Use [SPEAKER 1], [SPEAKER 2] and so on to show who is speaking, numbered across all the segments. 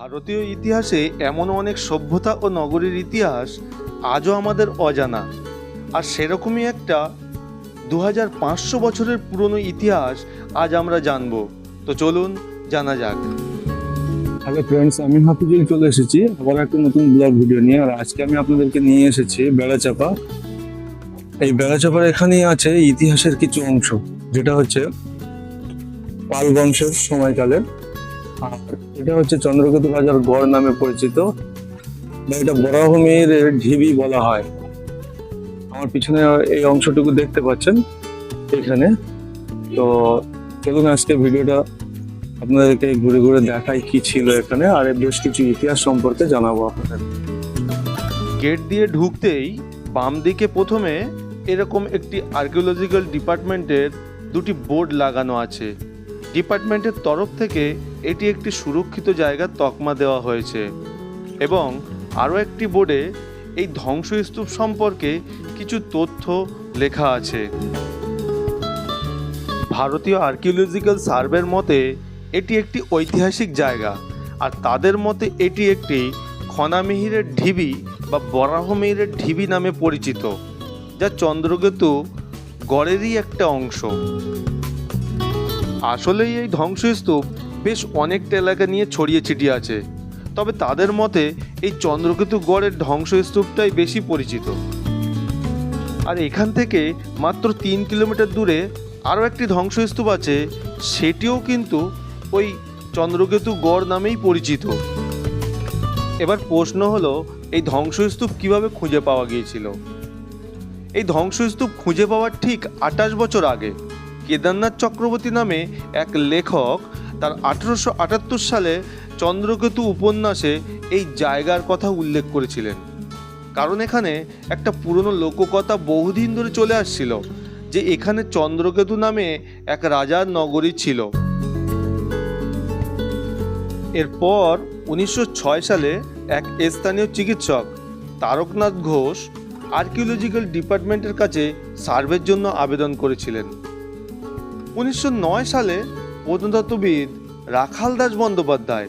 [SPEAKER 1] ভারতীয় ইতিহাসে এমন অনেক সভ্যতা ও নগরীর ইতিহাস আজও আমাদের অজানা। আর সেরকমই একটা দু হাজার পাঁচশো বছরের পুরনো ইতিহাস আজ আমরা জানব। তো চলুন জানা যাক।
[SPEAKER 2] হ্যালো ফ্রেন্ডস আমি হাফিজুল চলে এসেছি। আবার একটা নতুন ব্লগ ভিডিও নিয়ে। আর আজকে আমি আপনাদেরকে নিয়ে এসেছি বেড়াচাপা। এই বেড়াচাপার এখানেই আছে ইতিহাসের কিছু অংশ, যেটা হচ্ছে পাল বংশের সময়কালের এটা হচ্ছে চন্দ্রকেতু রাজার গড় নামে পরিচিত। এটা বরাহমির ঢিবি বলা হয়। আমার পিছনে এই অংশটুকু দেখতে পাচ্ছেন এখানে। তো চলুন আজকে ভিডিওটা আপনাদেরকে ঘুরে ঘুরে দেখাই কি ছিল এখানে, আর বেশ কিছু ইতিহাস সম্পর্কে জানাব আপনাদের।
[SPEAKER 1] গেট দিয়ে ঢুকতেই বাম দিকে প্রথমে এরকম একটি আর্কিওলজিক্যাল ডিপার্টমেন্টের দুটি বোর্ড লাগানো আছে। ডিপার্টমেন্টের তরফ থেকে এটি একটি সুরক্ষিত জায়গার তকমা দেওয়া হয়েছে এবং আরও একটি বোর্ডে এই ধ্বংসস্তূপ সম্পর্কে কিছু তথ্য লেখা আছে। ভারতীয় আর্কিওলজিক্যাল সার্ভের মতে, এটি একটি ঐতিহাসিক জায়গা আর তাদের মতে এটি একটি খনামিহিরের ঢিবি বা বরাহমিহিরের ঢিবি নামে পরিচিত, যা চন্দ্রকেতু গড়েরই একটা অংশ। আসলেই এই ধ্বংসস্তূপ বেশ অনেকটা এলাকা নিয়ে ছড়িয়ে ছিটিয়ে আছে। তবে তাদের মতে এই চন্দ্রকেতু গড়ের ধ্বংসস্তূপটাই বেশি পরিচিত। আর এখান থেকে মাত্র তিন কিলোমিটার দূরে আরও একটি ধ্বংসস্তূপ আছে, সেটিও কিন্তু ওই চন্দ্রকেতু গড় নামেই পরিচিত। এবার প্রশ্ন হলো, এই ধ্বংসস্তূপ কীভাবে খুঁজে পাওয়া গিয়েছিল? এই ধ্বংসস্তূপ খুঁজে পাওয়ার ঠিক আঠাশ বছর আগে। কেদারনাথ চক্রবর্তী নামে এক লেখক তার আঠেরোশো আটাত্তর সালে চন্দ্রকেতু উপন্যাসে এই জায়গার কথা উল্লেখ করেছিলেন। কারণ এখানে একটা পুরনো লোককথা বহুদিন ধরে চলে আসছিল যে এখানে চন্দ্রকেতু নামে এক রাজার নগরী ছিল। এরপর উনিশশো ছয় সালে এক স্থানীয় চিকিৎসক তারকনাথ ঘোষ আর্কিওলজিক্যাল ডিপার্টমেন্টের কাছে সার্ভের জন্য আবেদন করেছিলেন। উনিশশো নয় সালে প্রত্নতত্ত্ববিদ রাখাল দাস বন্দ্যোপাধ্যায়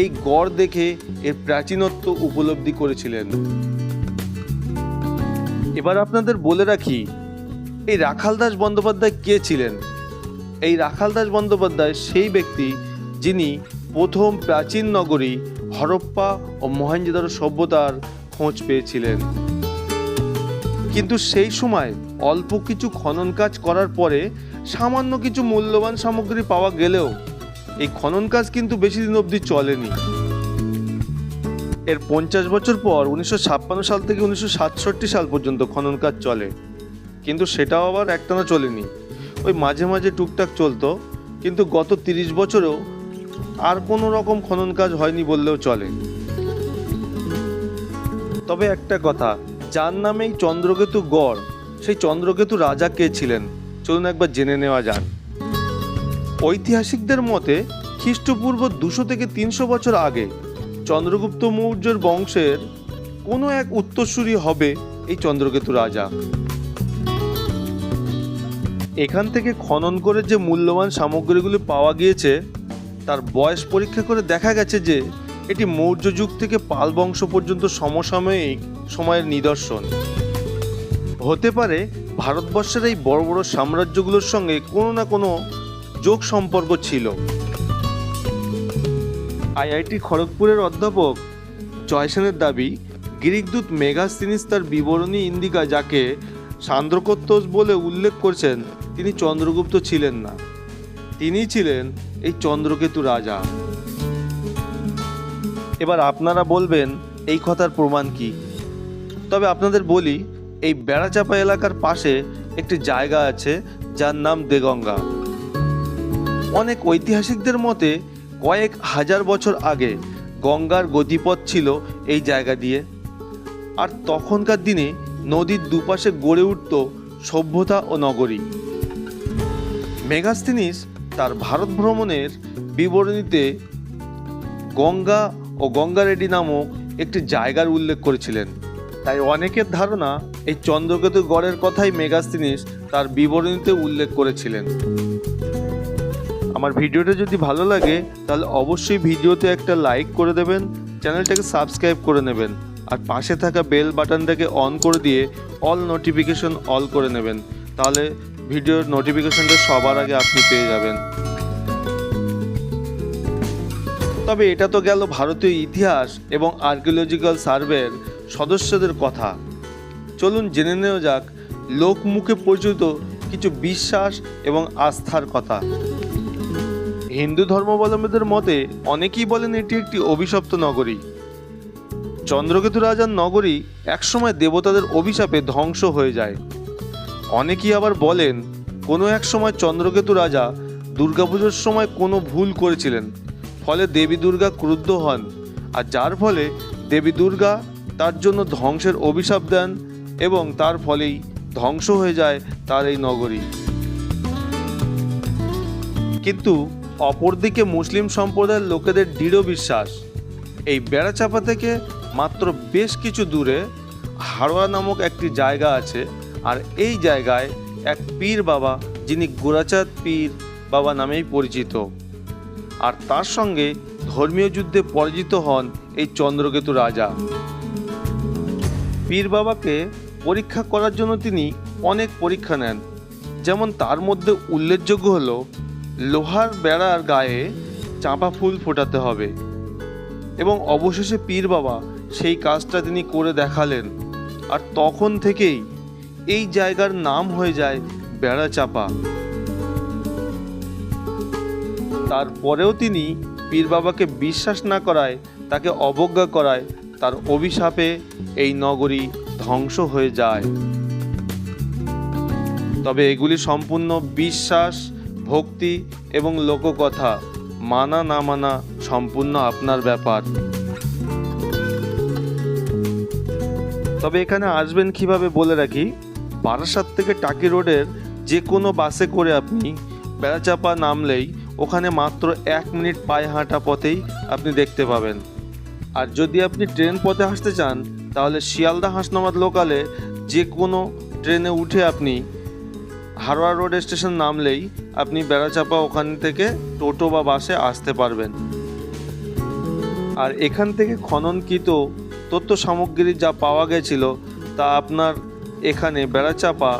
[SPEAKER 1] এই গড় দেখে এর প্রাচীনত্ব উপলব্ধি করেছিলেন। এবার আপনাদের বলে রাখি, এই রাখাল দাস বন্দ্যোপাধ্যায় কে ছিলেন? এই রাখাল দাস বন্দ্যোপাধ্যায় সেই ব্যক্তি যিনি প্রথম প্রাচীন নগরী হরপ্পা ও মহেঞ্জোদারো সভ্যতার খোঁজ পেয়েছিলেন। কিন্তু সেই সময় অল্প কিছু খনন কাজ করার পরে সামান্য কিছু মূল্যবান সামগ্রী পাওয়া গেলেও এই খনন কাজ কিন্তু বেশি দিন অবধি চলেনি। এর পঞ্চাশ বছর পর উনিশশো ছাপ্পান্ন সাল থেকে উনিশশো সাতষট্টি সাল পর্যন্ত খনন কাজ চলে। কিন্তু সেটাও আবার একটানা চলেনি। ওই মাঝে মাঝে টুকটাক চলতো, কিন্তু গত তিরিশ বছরেও আর কোনো রকম খনন কাজ হয়নি বললেও চলে। তবে একটা কথা, যার নামেই চন্দ্রকেতু গড়, সেই চন্দ্রকেতু রাজা কে ছিলেন? চলুন একবার জেনে নেওয়া যাক। ঐতিহাসিকদের মতে, খ্রিস্টপূর্ব দুশো থেকে তিনশো বছর আগে চন্দ্রগুপ্ত মৌর্যের বংশের কোনো এক উত্তরসূরি হবে এই চন্দ্রকেতু রাজা। এখান থেকে খনন করে যে মূল্যবান সামগ্রীগুলি পাওয়া গিয়েছে, তার বয়স পরীক্ষা করে দেখা গেছে যে, এটি মৌর্য যুগ থেকে পাল বংশ পর্যন্ত সমসাময়িক সময়ের নিদর্শন। হতে পারে ভারতবর্ষের এই বড় বড় সাম্রাজ্যগুলোর সঙ্গে কোনো না কোনো যোগ সম্পর্ক ছিল। আইআইটি খড়গপুরের অধ্যাপক জয়সেনের দাবি, গ্রিকদূত মেগাস্তিনিস তার বিবরণী ইন্দিকা যাকে সান্দ্রকোত্তোস বলে উল্লেখ করছেন, তিনি চন্দ্রগুপ্ত ছিলেন না। তিনি ছিলেন এই চন্দ্রকেতু রাজা। এবার আপনারা বলবেন, এই কথার প্রমাণ কি? তবে আপনাদের বলি এই বেড়াচাপা এলাকার পাশে একটি জায়গা আছে, যার নাম দেগঙ্গা। অনেক ঐতিহাসিকদের মতে, কয়েক হাজার বছর আগে গঙ্গার গতিপথ ছিল এই জায়গা দিয়ে। আর তখনকার দিনে নদীর দুপাশে গড়ে উঠত সভ্যতা ও নগরী। মেগাস্তিনিস তার ভারত ভ্রমণের বিবরণীতে গঙ্গা ও গঙ্গারেডি নামক একটি জায়গার উল্লেখ করেছিলেন। তাই অনেকের ধারণা এই চন্দ্রকেতু গড়ের কথাই মেগাস্তিনিস তার বিবরণীতে উল্লেখ করেছিলেন। আমার ভিডিওটা যদি ভালো লাগে, তাহলে অবশ্যই ভিডিওতে একটা লাইক করে দেবেন, চ্যানেলটাকে সাবস্ক্রাইব করে নেবেন, আর পাশে থাকা বেল বাটনটাকে অন করে দিয়ে অল নোটিফিকেশন অল করে নেবেন। তাহলে ভিডিওর নোটিফিকেশনটা সবার আগে আপনি পেয়ে যাবেন। তবে এটা তো গেল ভারতীয় ইতিহাস এবং আর্কিওলজিক্যাল সার্ভের সদস্যদের কথা। চলুন জেনে নেওয়া যাক লোকমুখে পরিচিত কিছু বিশ্বাস এবং আস্থার কথা। হিন্দু ধর্মাবলম্বীদের মতে অনেকেই বলেন এটি একটি অভিশপ্ত নগরী। চন্দ্রকেতু রাজার নগরী একসময় দেবতাদের অভিশাপে ধ্বংস হয়ে যায়। অনেকেই আবার বলেন, কোনো এক সময় চন্দ্রকেতু রাজা দুর্গাপুজোর সময় কোনো ভুল করেছিলেন। ফলে দেবী দুর্গা ক্রুদ্ধ হন আর যার ফলে দেবী দুর্গা তার জন্য ধ্বংসের অভিশাপ দেন এবং তার ফলেই ধ্বংস হয়ে যায় তার এই নগরী। কিন্তু অপরদিকে মুসলিম সম্প্রদায়ের লোকেদের দৃঢ় বিশ্বাস। এই বেড়াচাপা থেকে মাত্র বেশ কিছু দূরে হাড়োয়া নামক একটি জায়গা আছে আর এই জায়গায় এক পীর বাবা যিনি গোরাচাঁদ পীর বাবা নামেই পরিচিত। আর তার সঙ্গে ধর্মীয় যুদ্ধে পরাজিত হন এই চন্দ্রকেতু রাজা। পীর বাবাকে পরীক্ষা করার জন্য তিনি অনেক পরীক্ষা নেন। যেমন তার মধ্যে উল্লেখযোগ্য হল, লোহার বেড়ার গায়ে চাঁপা ফুল ফোটাতে হবে এবং অবশেষে পীর বাবা সেই কাজটা তিনি করে দেখালেন। আর তখন থেকেই এই জায়গার নাম হয়ে যায় বেড়া চাপা তারপরেও তিনি পীর বাবাকে বিশ্বাস না করায় তাকে অবজ্ঞা করায়, তার অভিশাপে এই নগরী ধ্বংস হয়ে যায়। তবে এগুলি সম্পূর্ণ বিশ্বাস, ভক্তি এবং লোককথা। মানা না মানা সম্পূর্ণ আপনার ব্যাপার। তবে এখানে আসবেন কীভাবে বলে রাখি? বারাসাত থেকে টাকি রোডের যে কোনো বাসে করে আপনি বেড়াচাপা নামলেই ওখানে মাত্র এক মিনিট পায়ে হাঁটা পথেই আপনি দেখতে পাবেন। আর যদি আপনি ট্রেন পথে আসতে চান, তাহলে শিয়ালদা হাসনাবাদ লোকালে যে কোনো ট্রেনে উঠে আপনি হারোয়া রোড স্টেশন নামলেই আপনি বেড়াচাপা ওখান থেকে টোটো বা বাসে আসতে পারবেন। আর এখান থেকে খননকৃত তথ্য সামগ্রী যা পাওয়া গেছিল, তা আপনার এখানে বেড়াচাপা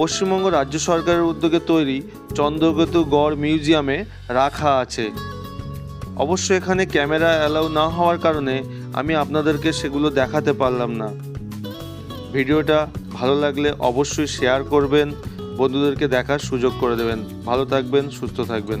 [SPEAKER 1] পশ্চিমবঙ্গ রাজ্য সরকারের উদ্যোগে তৈরি চন্দ্রকেতু গড় মিউজিয়ামে রাখা আছে। অবশ্য এখানে ক্যামেরা অ্যালাউ না হওয়ার কারণে আমি আপনাদেরকে সেগুলো দেখাতে পারলাম না। ভিডিওটা ভালো লাগলে অবশ্যই শেয়ার করবেন, বন্ধুদেরকে দেখার সুযোগ করে দেবেন। ভালো থাকবেন, সুস্থ থাকবেন।